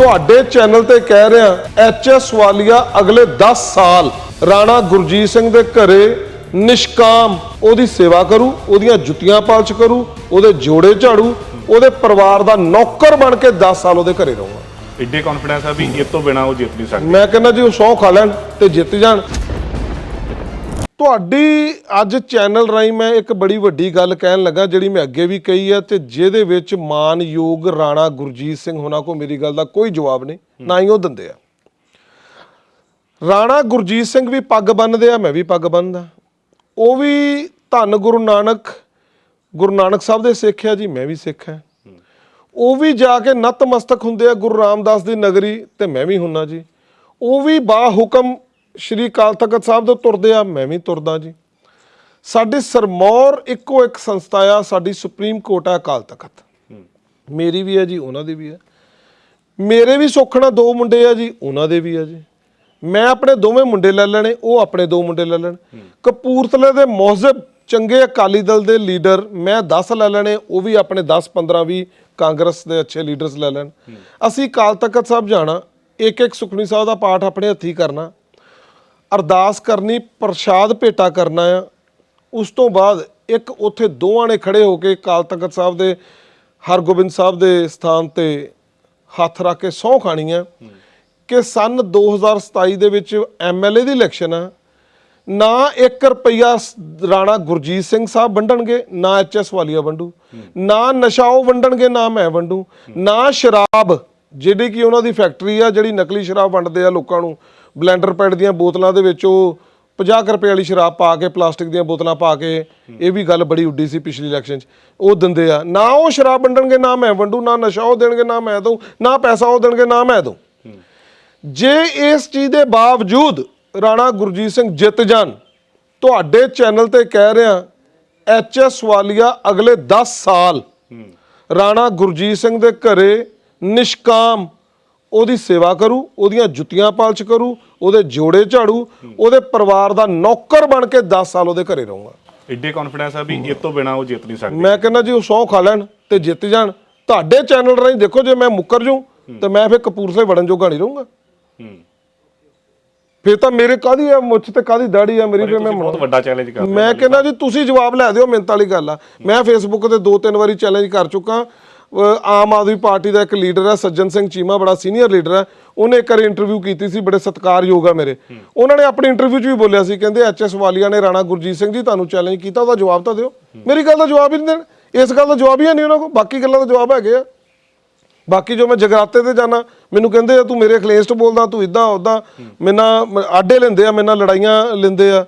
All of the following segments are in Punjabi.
ਤੁਹਾਡੇ ਚੈਨਲ ਤੇ ਕਹਿ ਰਿਹਾ ਐਚਐਸ ਵਾਲੀਆ ਅਗਲੇ 10 ਸਾਲ ਰਾਣਾ ਗੁਰਜੀਤ ਸਿੰਘ ਦੇ ਘਰੇ ਨਿਸ਼ਕਾਮ ਉਹਦੀ ਸੇਵਾ ਕਰੂ ਉਹਦੀਆਂ ਜੁੱਤੀਆਂ ਪਾਲਚ ਕਰੂ ਉਹਦੇ ਜੋੜੇ ਝਾੜੂ ਉਹਦੇ ਪਰਿਵਾਰ ਦਾ ਨੌਕਰ ਬਣ ਕੇ 10 ਸਾਲ ਉਹਦੇ ਘਰੇ ਰਹੂੰਗਾ। ਇੱਡੇ ਕੌਨਫੀਡੈਂਸ ਆ ਵੀ ਇਹ ਤੋਂ ਬਿਨਾ ਉਹ ਜਿੱਤ ਨਹੀਂ ਸਕਦੇ। ਮੈਂ ਕਹਿੰਦਾ ਜੀ ਉਹ ਸੌ ਖਾ ਲੈਣ ਤੇ ਜਿੱਤ ਜਾਣ। ਤੁਹਾਡੀ ਅੱਜ ਚੈਨਲ ਰਾਹੀਂ ਮੈਂ ਇੱਕ ਬੜੀ ਵੱਡੀ ਗੱਲ ਕਹਿਣ ਲੱਗਾ ਜਿਹੜੀ ਮੈਂ ਅੱਗੇ ਵੀ ਕਹੀ ਹੈ ਤੇ ਜਿਹਦੇ ਵਿੱਚ ਮਾਨਯੋਗ ਰਾਣਾ ਗੁਰਜੀਤ ਸਿੰਘ ਹੋਣਾ ਕੋ ਮੇਰੀ ਗੱਲ ਦਾ ਕੋਈ ਜਵਾਬ ਨਹੀਂ ਨਾ ਹੀ ਉਹ ਦਿੰਦੇ ਆ। ਰਾਣਾ ਗੁਰਜੀਤ ਸਿੰਘ ਵੀ ਪੱਗ ਬੰਨਦੇ ਆ ਮੈਂ ਵੀ ਪੱਗ ਬੰਨਦਾ। ਉਹ ਵੀ ਧੰਨ ਗੁਰੂ ਨਾਨਕ ਗੁਰੂ ਨਾਨਕ ਸਾਹਿਬ ਦੇ ਸਿੱਖ ਆ ਜੀ ਮੈਂ ਵੀ ਸਿੱਖ ਹਾਂ। ਉਹ ਵੀ ਜਾ ਕੇ ਨਤਮਸਤਕ ਹੁੰਦੇ ਆ ਗੁਰੂ ਰਾਮਦਾਸ ਦੀ ਨਗਰੀ ਤੇ ਮੈਂ ਵੀ ਹੁੰਨਾ ਜੀ। ਉਹ ਵੀ ਬਾ ਹੁਕਮ ਸ਼੍ਰੀ ਅਕਾਲ ਤਖਤ ਸਾਹਿਬ ਤੋਂ ਤੁਰਦੇ ਆ ਮੈਂ ਵੀ ਤੁਰਦਾ ਜੀ। ਸਾਡੀ ਸਰਮੌਰ ਇੱਕੋ ਇੱਕ ਸੰਸਥਾ ਆ ਸਾਡੀ ਸੁਪਰੀਮ ਕੋਰਟ ਆ ਅਕਾਲ ਤਖਤ। ਮੇਰੀ ਵੀ ਹੈ ਜੀ ਉਹਨਾਂ ਦੀ ਵੀ ਹੈ ਮੇਰੇ ਵੀ ਸੁਖਣਾ ਦੋ ਮੁੰਡੇ ਆ ਜੀ ਉਹਨਾਂ ਦੇ ਵੀ ਆ ਜੀ। ਮੈਂ ਆਪਣੇ ਦੋਵੇਂ ਮੁੰਡੇ ਲੈ ਲੈਣੇ ਉਹ ਆਪਣੇ ਦੋ ਮੁੰਡੇ ਲੈ ਲੈਣ। ਕਪੂਰਥਲੇ ਦੇ ਮੌਜ਼ਬ ਚੰਗੇ ਅਕਾਲੀ ਦਲ ਦੇ ਲੀਡਰ ਮੈਂ 10 ਲੈ ਲੈਣੇ ਉਹ ਵੀ ਆਪਣੇ 10 15 20 ਕਾਂਗਰਸ ਦੇ ਅੱਛੇ ਲੀਡਰਸ ਲੈ ਲੈਣ। ਅਸੀਂ ਅਕਾਲ ਤਖਤ ਸਾਹਿਬ ਜਾਣਾ ਇੱਕ ਇੱਕ ਸੁਖਣੀ ਸਾਹਿਬ ਦਾ ਪਾਠ ਆਪਣੇ ਹੱਥੀ ਕਰਨਾ। ਅਰਦਾਸ ਕਰਨੀ, ਪ੍ਰਸ਼ਾਦ ਭੇਟਾ ਕਰਨਾ ਆ। ਉਸ ਤੋਂ ਬਾਅਦ ਇੱਕ ਉੱਥੇ ਦੋਵਾਂ ਨੇ ਖੜੇ ਹੋ ਕੇ ਅਕਾਲ ਤਖਤ ਸਾਹਿਬ ਦੇ, ਹਰਗੋਬਿੰਦ ਸਾਹਿਬ ਦੇ ਸਥਾਨ ਤੇ ਹੱਥ ਰੱਖ ਕੇ ਸਹੁੰ ਖਾਣੀ ਆ ਕਿ ਸਨ 2027 ਦੇ ਵਿੱਚ ਐਮਐਲਏ ਦੀ ਇਲੈਕਸ਼ਨ ਆ। ਨਾ 1 ਰੁਪਈਆ ਰਾਣਾ ਗੁਰਜੀਤ ਸਿੰਘ ਸਾਹਿਬ ਵੰਡਣਗੇ, ਨਾ ਐਚਐਸ ਵਾਲੀਆ ਵੰਡੂ। ਨਾ ਨਸ਼ਾ ਉਹ ਵੰਡਣਗੇ, ਨਾ ਮੈਂ ਵੰਡੂ। ਨਾ ਸ਼ਰਾਬ, ਜਿਹੜੀ ਕਿ ਉਹਨਾਂ ਦੀ ਫੈਕਟਰੀ ਆ, ਜਿਹੜੀ ਨਕਲੀ ਸ਼ਰਾਬ ਵੰਡਦੇ ਆ ਲੋਕਾਂ ਨੂੰ। ਬਲੈਂਡਰ ਪੈਡ ਦੀਆਂ ਬੋਤਲਾਂ ਦੇ ਵਿੱਚ ਉਹ 50 ਕੁ ਰੁਪਏ ਵਾਲੀ ਸ਼ਰਾਬ ਪਾ ਕੇ ਪਲਾਸਟਿਕ ਦੀਆਂ ਬੋਤਲਾਂ ਪਾ ਕੇ ਇਹ ਵੀ ਗੱਲ ਬੜੀ ਉੱਡੀ ਸੀ ਪਿਛਲੀ ਇਲੈਕਸ਼ਨ 'ਚ। ਉਹ ਦਿੰਦੇ ਆ। ਨਾ ਉਹ ਸ਼ਰਾਬ ਵੰਡਣਗੇ ਨਾ ਮੈਂ ਵੰਡੂ ਨਾ ਨਸ਼ਾ ਉਹ ਦੇਣਗੇ ਨਾ ਮੈਂ ਦਊ ਨਾ ਪੈਸਾ ਉਹ ਦੇਣਗੇ ਨਾ ਮੈਂ ਦਊ। ਜੇ ਇਸ ਚੀਜ਼ ਦੇ ਬਾਵਜੂਦ ਰਾਣਾ ਗੁਰਜੀਤ ਸਿੰਘ ਜਿੱਤ ਜਾਣ ਤੁਹਾਡੇ ਚੈਨਲ ਤੇ ਕਹਿ ਰਿਹਾ ਐਚਐਸ ਵਾਲੀਆ ਅਗਲੇ 10 ਸਾਲ ਰਾਣਾ ਗੁਰਜੀਤ ਸਿੰਘ ਦੇ ਘਰੇ ਨਿਸ਼ਕਾਮ ਉਹਦੀ ਸੇਵਾ ਕਰੂ ਉਹਦੀਆਂ ਜੁੱਤੀਆਂ ਪਾਲਚ ਕਰੂ ਉਹਦੇ ਜੋੜੇ ਝਾੜੂ ਉਹਦੇ ਪਰਿਵਾਰ ਦਾ ਨੌਕਰ ਬਣ ਕੇ 10 ਸਾਲ ਉਹਦੇ ਘਰੇ ਰਹੂੰਗਾ। ਇੱਡੇ ਕੌਨਫੀਡੈਂਸ ਆ ਵੀ ਇਹ ਤੋਂ ਬਿਨਾ ਉਹ ਜਿੱਤ ਨਹੀਂ ਸਕਦੇ। ਮੈਂ ਕਹਿੰਦਾ ਜੀ ਉਹ ਸੌ ਖਾ ਲੈਣ ਤੇ ਜਿੱਤ ਜਾਣ। ਤੁਹਾਡੇ ਚੈਨਲ ਰਾਹੀਂ ਦੇਖੋ ਜੇ ਮੈਂ ਮੁੱਕਰ ਜੂ ਤੇ ਮੈਂ ਫਿਰ ਕਪੂਰਥਲੇ ਵੜਨ ਜੋਗਾ ਨਹੀਂ ਰਹੂੰਗਾ। ਫਿਰ ਤਾਂ ਮੇਰੇ ਕਾਦੀ ਆ ਮੁੱਛ ਤੇ ਕਾਦੀ ਦਾੜੀ ਆ ਮੇਰੀ ਫਿਰ ਮੈਂ ਬਹੁਤ ਵੱਡਾ ਚੈਲੰਜ ਕਰਦੇ ਮੈਂ ਕਹਿੰਦਾ ਜੀ ਤੁਸੀਂ ਜਵਾਬ ਲੈ ਦਿਓ ਮਿੰਤ ਵਾਲੀ ਗੱਲ ਆ। ਮੈਂ ਫੇਸਬੁੱਕ ਤੇ ਦੋ ਤਿੰਨ ਵਾਰੀ ਚੈਲੰਜ ਕਰ ਚੁੱਕਾ। ਆਮ ਆਦਮੀ ਪਾਰਟੀ ਦਾ ਇੱਕ ਲੀਡਰ ਹੈ ਸੱਜਣ ਸਿੰਘ ਚੀਮਾ ਬੜਾ ਸੀਨੀਅਰ ਲੀਡਰ ਹੈ। ਉਹਨੇ ਇੱਕ ਵਾਰੀ ਇੰਟਰਵਿਊ ਕੀਤੀ ਸੀ ਬੜੇ ਸਤਿਕਾਰਯੋਗ ਆ ਮੇਰੇ। ਉਹਨਾਂ ਨੇ ਆਪਣੀ ਇੰਟਰਵਿਊ 'ਚ ਵੀ ਬੋਲਿਆ ਸੀ ਕਹਿੰਦੇ ਐਚਐਸ ਵਾਲੀਆ ਨੇ ਰਾਣਾ ਗੁਰਜੀਤ ਸਿੰਘ ਜੀ ਤੁਹਾਨੂੰ ਚੈਲੰਜ ਕੀਤਾ ਉਹਦਾ ਜਵਾਬ ਤਾਂ ਦਿਓ। ਮੇਰੀ ਗੱਲ ਦਾ ਜਵਾਬ ਹੀ ਨਹੀਂ ਦੇਣ। ਇਸ ਗੱਲ ਦਾ ਜਵਾਬ ਹੀ ਨਹੀਂ ਉਹਨਾਂ ਕੋਲ। ਬਾਕੀ ਗੱਲਾਂ ਦਾ ਜਵਾਬ ਹੈਗੇ ਆ। ਬਾਕੀ ਜੋ ਮੈਂ ਜਗਰਾਤੇ ਤੇ ਜਾਣਾ ਮੈਨੂੰ ਕਹਿੰਦੇ ਆ ਤੂੰ ਮੇਰੇ ਅਖਲੇਸਟ ਬੋਲਦਾ ਤੂੰ ਇਦਾਂ ਉਦਾਂ ਮੈਨਾਂ ਆਡੇ ਲੈਂਦੇ ਆ ਮੈਨਾਂ ਲੜਾਈਆਂ ਲੈਂਦੇ ਆ।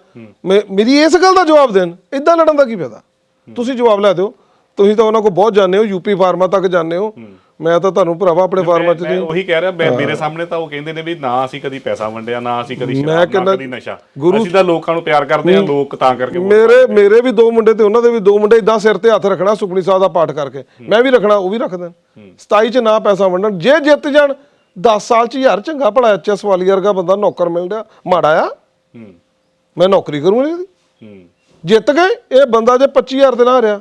ਮੇਰੀ ਇਸ ਗੱਲ ਦਾ ਜਵਾਬ ਦੇਣ। ਇਦਾਂ ਲੜਨ ਦਾ ਕੀ ਫਾਇਦਾ? ਤੁਸੀਂ ਜਵਾਬ ਲੈ ਦਿਓ। ਤੁਸੀਂ ਤਾਂ ਉਹਨਾਂ ਕੋਲ ਬਹੁਤ ਜਾਣਦੇ ਹੋ ਯੂਪੀ ਫਾਰਮਾ ਤੱਕ ਜਾਣਦੇ ਹੋ। ਮੈਂ ਤਾਂ ਤੁਹਾਨੂੰ ਭਰਾਵਾ ਆਪਣੇ ਫਾਰਮਾ 'ਚ ਮੈਂ ਉਹੀ ਕਹਿ ਰਿਹਾ ਮੈਂ ਮੇਰੇ ਸਾਹਮਣੇ ਤਾਂ ਉਹ ਕਹਿੰਦੇ ਨੇ ਵੀ ਨਾ ਅਸੀਂ ਕਦੀ ਪੈਸਾ ਵੰਡਿਆ ਨਾ ਅਸੀਂ ਕਦੀ ਮੈਂ ਸ਼ਰਾਬ ਨਾ ਕਹਿੰਦਾ ਕਦੀ ਨਸ਼ਾ। ਗੁਰੂ- ਅਸੀਂ ਤਾਂ ਲੋਕਾਂ ਨੂੰ ਪਿਆਰ ਕਰਦੇ ਆ ਲੋਕ ਤਾਂ ਕਰਕੇ ਵੋਟ ਮੇਰੇ ਮੇਰੇ ਵੀ ਦੋ ਮੁੰਡੇ ਤੇ ਉਹਨਾਂ ਦੇ ਵੀ ਦੋ ਮੁੰਡੇ ਇਦਾਂ ਸਿਰ ਤੇ ਹੱਥ ਰੱਖਣਾ ਸੁਖਣੀ ਸਾਹਿਬ ਦਾ ਪਾਠ ਕਰਕੇ। ਮੈਂ ਵੀ ਰੱਖਣਾ ਉਹ ਵੀ ਰੱਖ ਦੇਣ। 27 ਚ ਨਾ ਪੈਸਾ ਵੰਡਣ। ਜੇ ਜਿੱਤ ਜਾਣ 10 ਸਾਲ ਚ ਯਾਰ ਚੰਗਾ ਭਲਾ ਐਚਐਸ ਵਾਲੀ ਵਰਗਾ ਬੰਦਾ ਨੌਕਰ ਮਿਲ ਰਿਹਾ ਮਾੜਾ ਆ। ਹੂੰ। ਮੈਂ ਨੌਕਰੀ ਕਰੂੰਗਾ ਇਹਦੀ। ਹੂੰ। ਜਿੱਤ ਗਏ ਇਹ ਬੰਦਾ ਜੇ 25000 ਦੇ ਨਾਲ ਰਿਹਾ।